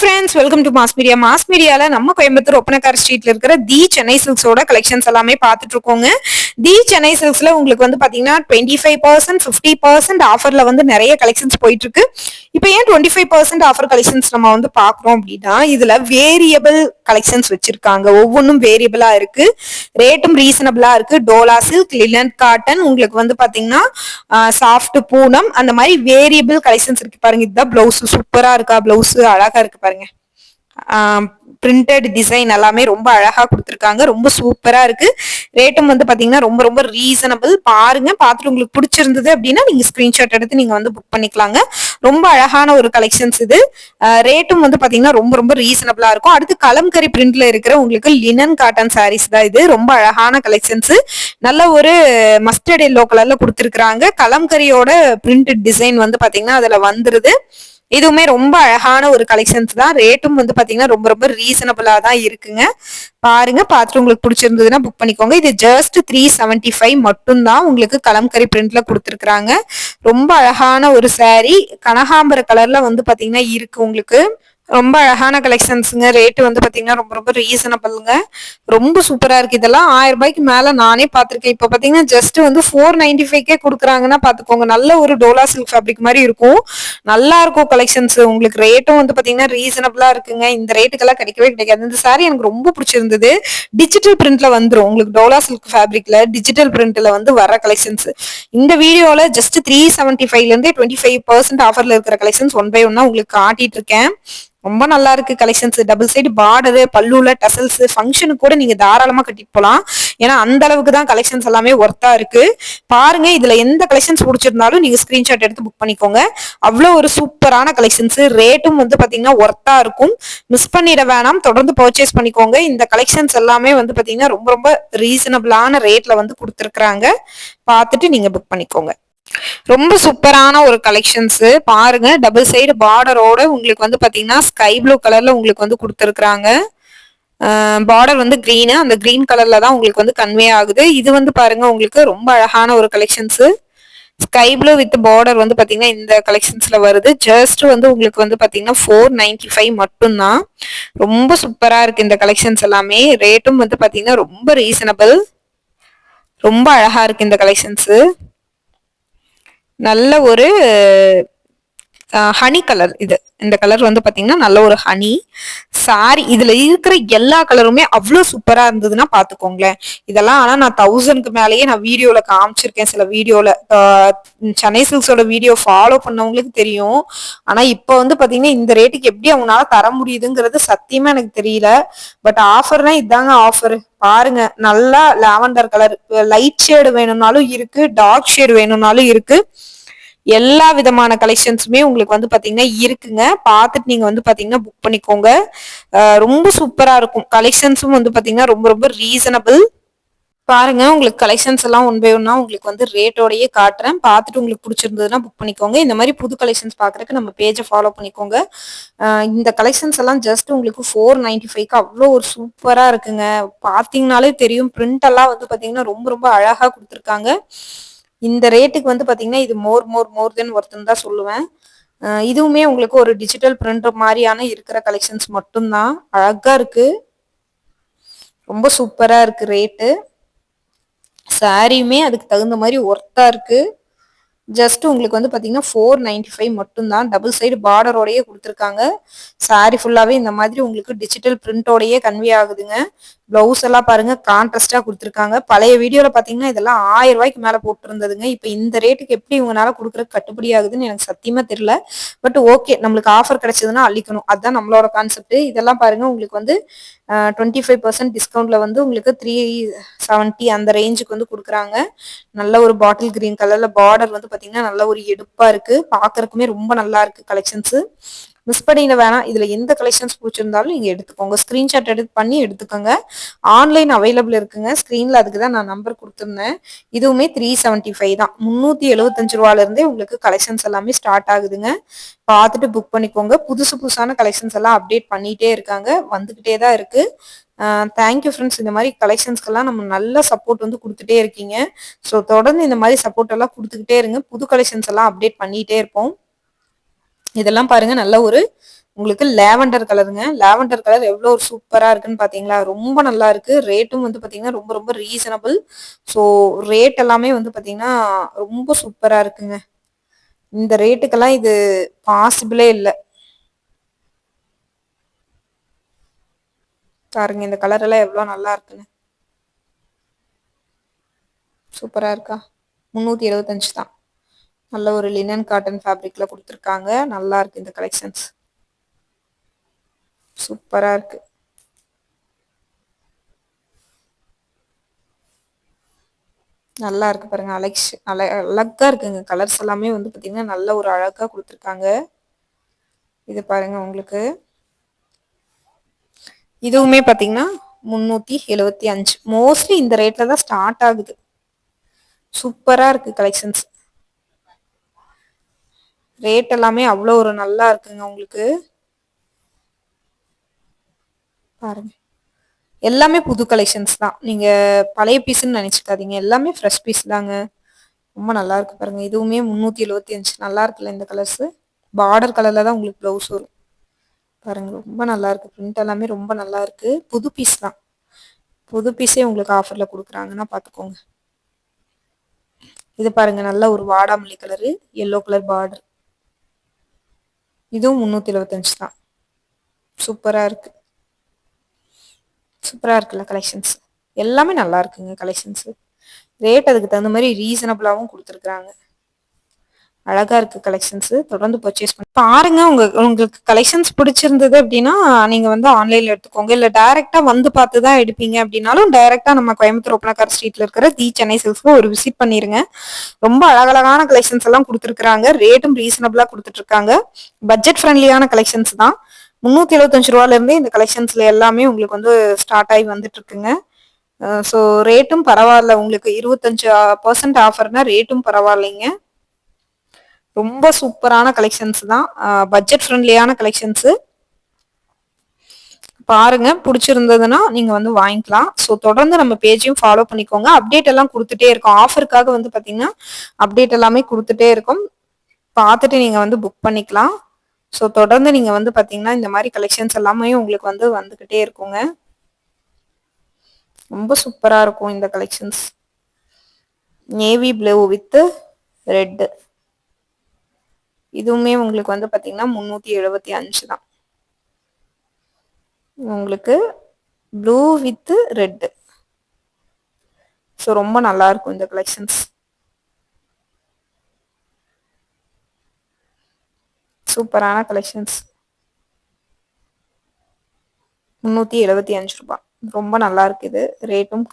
Friends welcome to mass media mass மீடியால நம்ம கோயம்புத்தூர் ஒப்பனக்கார் ஸ்ட்ரீட்ல இருக்கிற தி சென்னை சில்க்ஸோட கலெக்ஷன்ஸ் எல்லாமே பார்த்துட்டு இருக்கோங்க தி சென்னை சில்க்ஸ்ல உங்களுக்கு வந்து பாத்தீங்கன்னா twenty five percent fifty percent ஆஃபர்ல வந்து நிறைய கலெக்ஷன்ஸ் போயிட்டு இருக்கு இப்போ ஏன் twenty five percent offer collections நம்ம வந்து பாக்குறோம் அப்படின்னா இதுல வேரியபிள் கலெக்ஷன்ஸ் வச்சிருக்காங்க. ஒவ்வொன்றும் வேரியபிளா இருக்கு. ரேட்டும் ரீசனபிளா இருக்கு. டோலா சில்க் லினன் காட்டன் உங்களுக்கு வந்து பாத்தீங்கன்னா சாஃப்ட் பூனம் அந்த மாதிரி வேரியபிள் கலெக்ஷன்ஸ் இருக்கு பாருங்க. இதுதான் பிளவுஸ் சூப்பரா இருக்கா? பிளவுஸ் அழகா இருக்கு பாருங்க. பிரிண்டட் டிசைன் எல்லாமே ரொம்ப அழகா கொடுத்துருக்காங்க. ரொம்ப சூப்பரா இருக்கு. ரேட்டும் வந்து பாத்தீங்கன்னா ரொம்ப ரொம்ப ரீசனபிள் பாருங்க பார்த்துட்டு உங்களுக்கு பிடிச்சிருந்தது அப்படின்னா நீங்க ஸ்கிரீன்ஷாட் எடுத்து நீங்க வந்து புக் பண்ணிக்கலாங்க. ரொம்ப அழகான ஒரு கலெக்ஷன்ஸ் இது. ரேட்டும் வந்து பாத்தீங்கன்னா ரொம்ப ரொம்ப ரீசனபிளா இருக்கும். அடுத்து கலம்கரி பிரிண்ட்ல இருக்கிற உங்களுக்கு லினன் காட்டன் சாரீஸ் தான் இது. ரொம்ப அழகான கலெக்ஷன்ஸ் நல்ல ஒரு மஸ்டர்ட் எல்லோ கலர்ல கொடுத்துருக்காங்க கலம்கரியோட பிரிண்டட் டிசைன் வந்து பாத்தீங்கன்னா அதுல வந்துருது. இதுவுமே ரொம்ப அழகான ஒரு கலெக்ஷன்ஸ் தான். ரேட்டும் வந்து பாத்தீங்கன்னா ரொம்ப ரொம்ப ரீசனபிளா தான் இருக்குங்க. பாருங்க பார்த்துட்டு உங்களுக்கு பிடிச்சிருந்ததுன்னா புக் பண்ணிக்கோங்க. இது ஜஸ்ட் த்ரீ செவன்டி ஃபைவ் மட்டும்தான் உங்களுக்கு கலம்கரி பிரிண்ட்ல கொடுத்துருக்குறாங்க. ரொம்ப அழகான ஒரு சாரீ கனகாம்பர கலர்ல வந்து பாத்தீங்கன்னா இருக்கு உங்களுக்கு. ரொம்ப அழகான கலெக்ஷன்ஸுங்க ரேட்டு வந்து பார்த்தீங்கன்னா ரொம்ப ரொம்ப ரீசனபிளுங்க ரொம்ப சூப்பராக இருக்கு. இதெல்லாம் ஆயிரம் ரூபாய்க்கு மேலே நானே பார்த்துருக்கேன் இப்போ பார்த்தீங்கன்னா ஜஸ்ட் வந்து ஃபோர் நைன்டி ஃபைவ்க்கே கொடுக்குறாங்கன்னா பார்த்துக்கோங்க நல்ல ஒரு டோலா சில்க் ஃபேப்ரிக் மாதிரி இருக்கும். நல்லா இருக்கும் கலெக்ஷன்ஸ் உங்களுக்கு ரேட்டும் வந்து பார்த்தீங்கன்னா ரீசனபிளாக இருக்குங்க. இந்த ரேட்டுக்கெல்லாம் கிடைக்கவே கிடைக்காது. இந்த சாரி எனக்கு ரொம்ப பிடிச்சிருந்தது. டிஜிட்டல் பிரிண்ட்ல வந்துடும் உங்களுக்கு டோலா சில்க் ஃபேப்ரிக்ல டிஜிட்டல் பிரிண்ட்ல வந்து வர கலெக்ஷன்ஸ் இந்த வீடியோவில் ஜஸ்ட் த்ரீ செவன்ட்டி ஃபைவ்லேருந்து டுவெண்ட்டி ஃபைவ் பர்சன்ட் ஆஃபர்ல இருக்கிற கலெக்ஷன்ஸ் ஒன் பை ஒன்னா உங்களுக்கு காட்டிட்டு இருக்கேன். ரொம்ப நல்லா இருக்கு கலெக்ஷன்ஸ் டபுள் சைடு பார்டரு பல்லுல டசல்ஸ் ஃபங்க்ஷனுக்கு கூட நீங்க தாராளமா கட்டிட்டு போலாம். ஏன்னா அந்த அளவுக்கு தான் கலெக்ஷன்ஸ் எல்லாமே ஒர்த்தா இருக்கு. பாருங்க இதுல எந்த கலெக்ஷன்ஸ் பிடிச்சிருந்தாலும் நீங்க ஸ்கிரீன்ஷாட் எடுத்து புக் பண்ணிக்கோங்க. அவ்வளோ ஒரு சூப்பரான கலெக்ஷன்ஸ் ரேட்டும் வந்து பாத்தீங்கன்னா ஒர்த்தா இருக்கும். மிஸ் பண்ணிட வேணாம். தொடர்ந்து பர்ச்சேஸ் பண்ணிக்கோங்க. இந்த கலெக்ஷன்ஸ் எல்லாமே வந்து பாத்தீங்கன்னா ரொம்ப ரொம்ப ரீசனபிளான ரேட்ல வந்து கொடுத்துருக்குறாங்க. பார்த்துட்டு நீங்க புக் பண்ணிக்கோங்க. ரொம்ப சூப்பரான ஒரு கலெக்ஷன்ஸு பாருங்க டபுள் சைடு பார்டரோட உங்களுக்கு வந்து பார்த்தீங்கன்னா ஸ்கை ப்ளூ கலர்ல உங்களுக்கு வந்து கொடுத்துருக்குறாங்க. பார்டர் வந்து க்ரீனு அந்த க்ரீன் கலர்ல தான் உங்களுக்கு வந்து கன்வே ஆகுது. இது வந்து பாருங்க உங்களுக்கு ரொம்ப அழகான ஒரு collections sky blue with border வந்து பார்த்தீங்கன்னா இந்த கலெக்ஷன்ஸ்ல வருது. ஜஸ்ட் வந்து உங்களுக்கு வந்து பார்த்தீங்கன்னா ஃபோர் நைன்டி ஃபைவ் மட்டும்தான். ரொம்ப சூப்பராக இருக்கு இந்த கலெக்ஷன்ஸ் எல்லாமே. ரேட்டும் வந்து பார்த்தீங்கன்னா ரொம்ப ரீசனபிள் ரொம்ப அழகா இருக்கு இந்த கலெக்ஷன்ஸு நல்ல ஒரு ஹனி கலர் இது. இந்த கலர் வந்து பாத்தீங்கன்னா நல்ல ஒரு ஹனி சாரி இதுல இருக்கிற எல்லா கலருமே அவ்வளோ சூப்பரா இருந்ததுன்னா பாத்துக்கோங்களேன். இதெல்லாம் ஆனா நான் தௌசண்ட்க்கு மேலேயே நான் வீடியோல காமிச்சிருக்கேன். சில வீடியோல சென்னை சில்க்ஸோட வீடியோ ஃபாலோ பண்ணவங்களுக்கு தெரியும். ஆனா இப்போ வந்து பாத்தீங்கன்னா இந்த ரேட்டுக்கு எப்படி அவங்களால தர முடியுதுங்கிறது சத்தியமா எனக்கு தெரியல. பட் ஆஃபர்னா இதாங்க ஆஃபர் பாருங்க நல்லா லாவெண்டர் கலர் லைட் ஷேடு வேணும்னாலும் இருக்கு டார்க் ஷேடு வேணும்னாலும் இருக்கு. எல்லா விதமான கலெக்ஷன்ஸுமே உங்களுக்கு வந்து பாத்தீங்கன்னா இருக்குங்க. பார்த்துட்டு நீங்க வந்து பாத்தீங்கன்னா புக் பண்ணிக்கோங்க. ரொம்ப சூப்பரா இருக்கும். கலெக்ஷன்ஸும் வந்து பாத்தீங்கன்னா ரொம்ப ரொம்ப ரீசனபிள் பாருங்க உங்களுக்கு கலெக்ஷன்ஸ் எல்லாம் ஒன் பை ஒன்னா உங்களுக்கு வந்து ரேட்டோடையே காட்டுறேன். பார்த்துட்டு உங்களுக்கு பிடிச்சிருந்ததுன்னா புக் பண்ணிக்கோங்க. இந்த மாதிரி புது கலெக்ஷன்ஸ் பாக்குறதுக்கு நம்ம பேஜை ஃபாலோ பண்ணிக்கோங்க. இந்த கலெக்ஷன்ஸ் எல்லாம் ஜஸ்ட் உங்களுக்கு ஃபோர் நைன்டி ஃபைவ்க்கு அவ்வளோ ஒரு சூப்பராக இருக்குங்க. பார்த்தீங்கனாலே தெரியும். பிரிண்ட் எல்லாம் வந்து பார்த்தீங்கன்னா ரொம்ப ரொம்ப அழகாக கொடுத்துருக்காங்க. இந்த ரேட்டுக்கு வந்து பார்த்தீங்கன்னா இது மோர் மோர் மோர் தென் ஒர்த்துன்னு தான் சொல்லுவேன். இதுவுமே உங்களுக்கு ஒரு டிஜிட்டல் பிரிண்ட் மாதிரியான இருக்கிற கலெக்ஷன்ஸ் மட்டும்தான். அழகாக இருக்குது ரொம்ப சூப்பராக இருக்குது ரேட்டு சாரியுமே அதுக்கு தகுந்த மாதிரி ஒர்த்தாக இருக்குது ஜஸ்ட் உங்களுக்கு வந்து பார்த்தீங்கன்னா ஃபோர் நைன்டி ஃபைவ் மட்டும்தான் டபுள் சைடு பார்டரோடையே கொடுத்துருக்காங்க. சாரி ஃபுல்லாகவே இந்த மாதிரி உங்களுக்கு டிஜிட்டல் பிரிண்டோடையே கன்வே ஆகுதுங்க. ப்ளவுஸ் எல்லாம் பாருங்க கான்ட்ராஸ்டா கொடுத்துருக்காங்க. பழைய வீடியோவில் பார்த்தீங்கன்னா இதெல்லாம் ஆயிரம் ரூபாய்க்கு மேலே போட்டுருந்ததுங்க. இப்போ இந்த ரேட்டுக்கு எப்படி இவங்களால கொடுக்குறது கட்டுப்படி ஆகுதுன்னு எனக்கு சத்தியமா தெரியல. பட் ஓகே நம்மளுக்கு ஆஃபர் கிடைச்சதுன்னா அள்ளிக்கணும். அதுதான் நம்மளோட கான்செப்ட் இதெல்லாம் பாருங்க உங்களுக்கு வந்து டுவெண்ட்டி ஃபைவ் பர்சன்ட் டிஸ்கவுண்ட்ல வந்து உங்களுக்கு த்ரீ செவன்ட்டி அந்த ரேஞ்சுக்கு வந்து கொடுக்குறாங்க. நல்ல ஒரு பாட்டில் கிரீன் கலர்ல பார்டர் வந்து பாத்தீங்கன்னா நல்ல ஒரு எடுப்பா இருக்கு. பாக்குறதுக்குமே ரொம்ப நல்லா இருக்கு கலெக்ஷன்ஸ் மிஸ் பண்ணிட வேணாம். இதில் எந்த கலெக்ஷன்ஸ் பிடிச்சிருந்தாலும் நீங்கள் எடுத்துக்கோங்க. ஸ்க்ரீன்ஷாட் எடுத்து பண்ணி எடுத்துக்கோங்க. ஆன்லைன் அவைலபிள் இருக்குங்க. ஸ்க்ரீனில் அதுக்கு தான் நான் நம்பர் கொடுத்துருந்தேன். இதுவுமே த்ரீ செவன்ட்டி ஃபைவ் தான் முந்நூற்றி எழுபத்தஞ்சு ரூபாலேருந்தே உங்களுக்கு கலெக்ஷன்ஸ் எல்லாமே ஸ்டார்ட் ஆகுதுங்க. பார்த்துட்டு புக் பண்ணிக்கோங்க. புதுசு புதுசான கலெக்ஷன்ஸ் எல்லாம் அப்டேட் பண்ணிகிட்டே இருக்காங்க. வந்துக்கிட்டே தான் இருக்குது தேங்க்யூ ஃப்ரெண்ட்ஸ் இந்த மாதிரி கலெக்ஷன்ஸ்க்கெல்லாம் நம்ம நல்ல சப்போர்ட் வந்து கொடுத்துட்டே இருக்கீங்க. ஸோ தொடர்ந்து இந்த மாதிரி சப்போர்ட் எல்லாம் கொடுத்துக்கிட்டே இருங்க. புது கலெக்ஷன்ஸ் எல்லாம் அப்டேட் பண்ணிகிட்டே இருப்போம். இதெல்லாம் பாருங்க நல்ல ஒரு உங்களுக்கு லேவண்டர் கலருங்க. லேவண்டர் கலர் எவ்வளோ ஒரு சூப்பராக இருக்குன்னு பார்த்தீங்களா ரொம்ப நல்லா இருக்கு. ரேட்டும் வந்து பார்த்தீங்கன்னா ரொம்ப ரொம்ப ரீசனபிள் ஸோ ரேட் எல்லாமே வந்து பார்த்தீங்கன்னா ரொம்ப சூப்பராக இருக்குங்க. இந்த ரேட்டுக்கெல்லாம் இது பாசிபிளே இல்லை. பாருங்க இந்த கலர் எல்லாம் எவ்வளோ நல்லா இருக்குன்னு. சூப்பராக இருக்கா? முந்நூற்றி எழுபத்தஞ்சு தான். நல்ல ஒரு லினன் காட்டன் ஃபேப்ரிக்ல கொடுத்துருக்காங்க. நல்லா இருக்கு இந்த கலெக்ஷன்ஸ் சூப்பரா இருக்கு. நல்லா இருக்கு பாருங்க அலெக்ஸ் அல அழகா இருக்குங்க. கலர்ஸ் எல்லாமே வந்து பார்த்தீங்கன்னா நல்ல ஒரு அழகா கொடுத்துருக்காங்க. இது பாருங்க உங்களுக்கு. இதுவுமே பார்த்தீங்கன்னா முன்னூத்தி எழுபத்தி அஞ்சு. மோஸ்ட்லி இந்த ரேட்ல தான் ஸ்டார்ட் ஆகுது. சூப்பரா இருக்கு கலெக்ஷன்ஸ் ரேட் எல்லாமே அவ்வளோ ஒரு நல்லா இருக்குங்க உங்களுக்கு. பாருங்க. எல்லாமே புது கலெக்ஷன்ஸ் தான். நீங்க பழைய பீஸ்ன்னு நினைச்சுக்காதீங்க. எல்லாமே ஃப்ரெஷ் பீஸ் தாங்க. ரொம்ப நல்லா இருக்கு பாருங்க. இதுவுமே முந்நூற்றி எழுபத்தி அஞ்சு. நல்லா இருக்குல்ல இந்த கலர்ஸ் பார்டர் கலர்ல தான் உங்களுக்கு ப்ளவுஸ் வரும். பாருங்க. ரொம்ப நல்லா இருக்கு. பிரிண்ட் எல்லாமே ரொம்ப நல்லா இருக்கு. புது பீஸ் தான். புது பீஸே உங்களுக்கு ஆஃபர்ல கொடுக்குறாங்கன்னா பாத்துக்கோங்க. இது பாருங்க. நல்ல ஒரு வாடாமல்லி கலரு எல்லோ கலர் பார்டர் இதுவும் முந்நூற்றி எழுவத்தஞ்சு தான். சூப்பராக இருக்குது சூப்பராக இருக்குல்ல கலெக்ஷன்ஸ் எல்லாமே நல்லா இருக்குங்க கலெக்ஷன்ஸு ரேட் அதுக்கு தகுந்த மாதிரி ரீசனபிளாகவும் கொடுத்துருக்குறாங்க. அழகா இருக்கு கலெக்ஷன்ஸ் தொடர்ந்து பர்ச்சேஸ் பண்ணி பாருங்க உங்க உங்களுக்கு கலெக்ஷன்ஸ் பிடிச்சிருந்தது அப்படின்னா நீங்க வந்து ஆன்லைன்ல எடுத்துக்கோங்க. இல்ல டைரக்டா வந்து பார்த்து தான் எடுப்பீங்க அப்படின்னாலும் டைரக்டா நம்ம கோயம்புத்தூர் ஒப்பனக்கார் ஸ்ட்ரீட்ல இருக்கிற தி சென்னை சில்ஸ்க்கு ஒரு விசிட் பண்ணிருங்க. ரொம்ப அழகழகான கலெக்ஷன்ஸ் எல்லாம் கொடுத்துருக்காங்க ரேட்டும் ரீசனபிளா கொடுத்துட்டு இருக்காங்க பட்ஜெட் ஃப்ரெண்ட்லியான கலெக்ஷன்ஸ் தான். முன்னூத்தி எழுபத்தஞ்சு ரூபால இருந்தே இந்த கலெக்ஷன்ஸ்ல எல்லாமே உங்களுக்கு வந்து ஸ்டார்ட் ஆகி வந்துட்டு இருக்குங்க ஸோ ரேட்டும் பரவாயில்ல. உங்களுக்கு இருபத்தஞ்சு பர்சன்ட் ஆஃபர்னா ரேட்டும் பரவாயில்லைங்க. ரொம்ப சூப்பரான கலெக்ஷன்ஸ் தான். பட்ஜெட் ஃப்ரெண்ட்லியான கலெக்ஷன்ஸு பாருங்க பிடிச்சிருந்ததுன்னா நீங்க வந்து வாங்கிக்கலாம். ஸோ தொடர்ந்து நம்ம பேஜையும் ஃபாலோ பண்ணிக்கோங்க. அப்டேட் எல்லாம் கொடுத்துட்டே இருக்கோம். ஆஃபருக்காக வந்து பாத்தீங்கன்னா அப்டேட் எல்லாமே கொடுத்துட்டே இருக்கும். பார்த்துட்டு நீங்க வந்து புக் பண்ணிக்கலாம். ஸோ தொடர்ந்து நீங்க வந்து பாத்தீங்கன்னா இந்த மாதிரி கலெக்ஷன்ஸ் எல்லாமே உங்களுக்கு வந்து வந்துகிட்டே இருக்குங்க. ரொம்ப சூப்பரா இருக்கும் இந்த collections navy blue with red இதுவுமே உங்களுக்கு வந்து பாத்தீங்கன்னா முன்னூத்தி எழுபத்தி அஞ்சு தான். உங்களுக்கு ப்ளூ வித் ரெட்டு ஸோ ரொம்ப நல்லா இருக்கும் இந்த கலெக்ஷன்ஸ் சூப்பரான கலெக்ஷன்ஸ் முந்நூற்றி எழுபத்தி அஞ்சு ரூபாய். ரொம்ப நல்லா இருக்குது ரேட்டும்